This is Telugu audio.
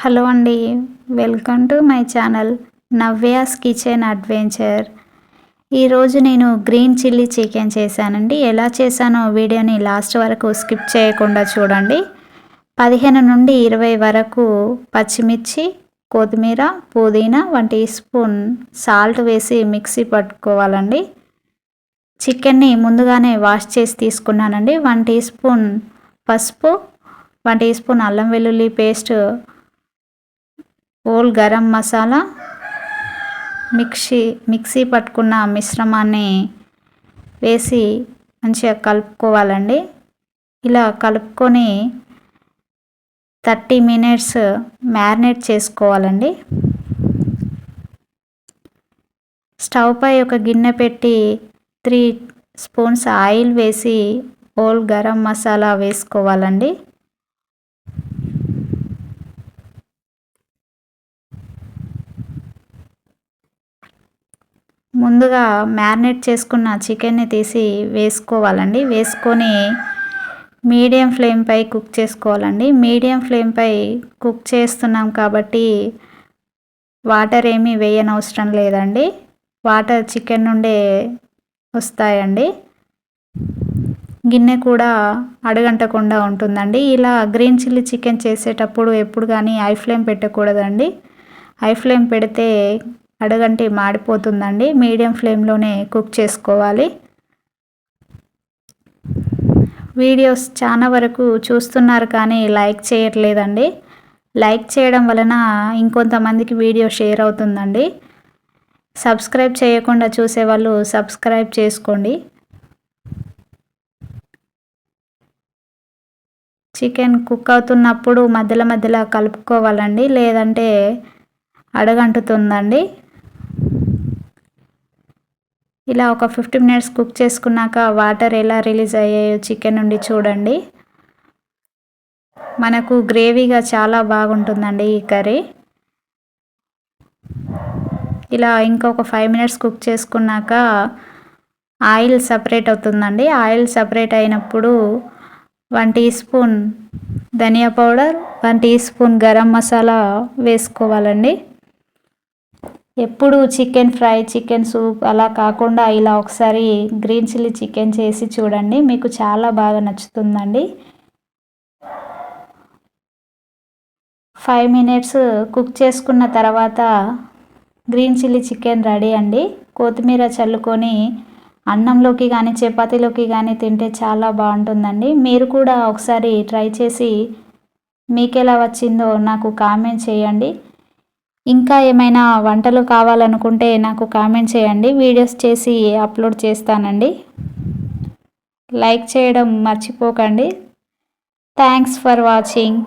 హలో అండి welcome to my channel Navya's kitchen adventure. ఈరోజు నేను గ్రీన్ చిల్లీ చికెన్ చేశానండి. ఎలా చేశానో వీడియోని లాస్ట్ వరకు స్కిప్ చేయకుండా చూడండి. పదిహేను నుండి ఇరవై వరకు పచ్చిమిర్చి కొత్తిమీర పుదీనా వన్ టీ స్పూన్ సాల్ట్ వేసి మిక్సీ పట్టుకోవాలండి. చికెన్ని ముందుగానే వాష్ చేసి తీసుకున్నానండి. వన్ టీ స్పూన్ పసుపు వన్ టీ స్పూన్ అల్లం వెల్లుల్లి paste whole garam masala mixie mixie పట్టుకున్న మిశ్రమాన్ని వేసి మంచిగా కలుపుకోవాలండి. ఇలా కలుపుకొని థర్టీ మినిట్స్ మ్యారినేట్ చేసుకోవాలండి. స్టవ్ పై ఒక గిన్నె పెట్టి త్రీ స్పూన్స్ ఆయిల్ వేసి ఓల్ గరం మసాలా వేసుకోవాలండి. ముందుగా మ్యారినేట్ చేసుకున్న చికెన్ని తీసి వేసుకోవాలండి. వేసుకొని మీడియం ఫ్లేమ్పై కుక్ చేసుకోవాలండి. మీడియం ఫ్లేమ్పై కుక్ చేస్తున్నాం కాబట్టి వాటర్ ఏమీ వేయనవసరం లేదండి. వాటర్ చికెన్ నుండే వస్తాయండి. గిన్నె కూడా అడగంటకుండా ఉంటుందండి. ఇలా గ్రీన్ చిల్లీ చికెన్ చేసేటప్పుడు ఎప్పుడు కానీ ఐ ఫ్లేమ్ పెట్టకూడదండి. ఐ ఫ్లేమ్ పెడితే అడగంటి మాడిపోతుందండి. మీడియం ఫ్లేమ్లోనే కుక్ చేసుకోవాలి. వీడియోస్ చాలా వరకు చూస్తున్నారు కానీ లైక్ చేయట్లేదండి. లైక్ చేయడం వలన ఇంకొంతమందికి వీడియో షేర్ అవుతుందండి. సబ్స్క్రైబ్ చేయకుండా చూసేవాళ్ళు సబ్స్క్రైబ్ చేసుకోండి. చికెన్ కుక్ అవుతున్నప్పుడు మధ్యలో మధ్యలో కలుపుకోవాలండి. లేదంటే అడగంటుతుందండి. ఇలా ఒక ఫిఫ్టీ మినిట్స్ కుక్ చేసుకున్నాక వాటర్ ఎలా రిలీజ్ అయ్యాయో చికెన్ నుండి చూడండి. మనకు గ్రేవీగా చాలా బాగుంటుందండి ఈ కర్రీ. ఇలా ఇంకొక ఫైవ్ మినిట్స్ కుక్ చేసుకున్నాక ఆయిల్ సపరేట్ అవుతుందండి. ఆయిల్ సపరేట్ అయినప్పుడు వన్ టీ స్పూన్ ధనియా powder one teaspoon garam masala వేసుకోవాలండి. ఎప్పుడు చికెన్ ఫ్రై చికెన్ సూప్ అలా కాకుండా ఇలా ఒకసారి గ్రీన్ చిల్లీ చికెన్ చేసి చూడండి. మీకు చాలా బాగా నచ్చుతుందండి. ఫైవ్ మినిట్స్ కుక్ చేసుకున్న తర్వాత గ్రీన్ చిల్లీ చికెన్ రెడీ అండి. కొత్తిమీర చల్లుకొని అన్నంలోకి కానీ చపాతీలోకి కానీ తింటే చాలా బాగుంటుందండి. మీరు కూడా ఒకసారి ట్రై చేసి మీకు ఎలా వచ్చిందో నాకు కామెంట్ చేయండి. ఇంకా ఏమైనా వంటలు కావాలనుకుంటే నాకు కామెంట్ చేయండి. వీడియోస్ చేసి అప్లోడ్ చేస్తానండి. లైక్ చేయడం మర్చిపోకండి. Thanks for watching.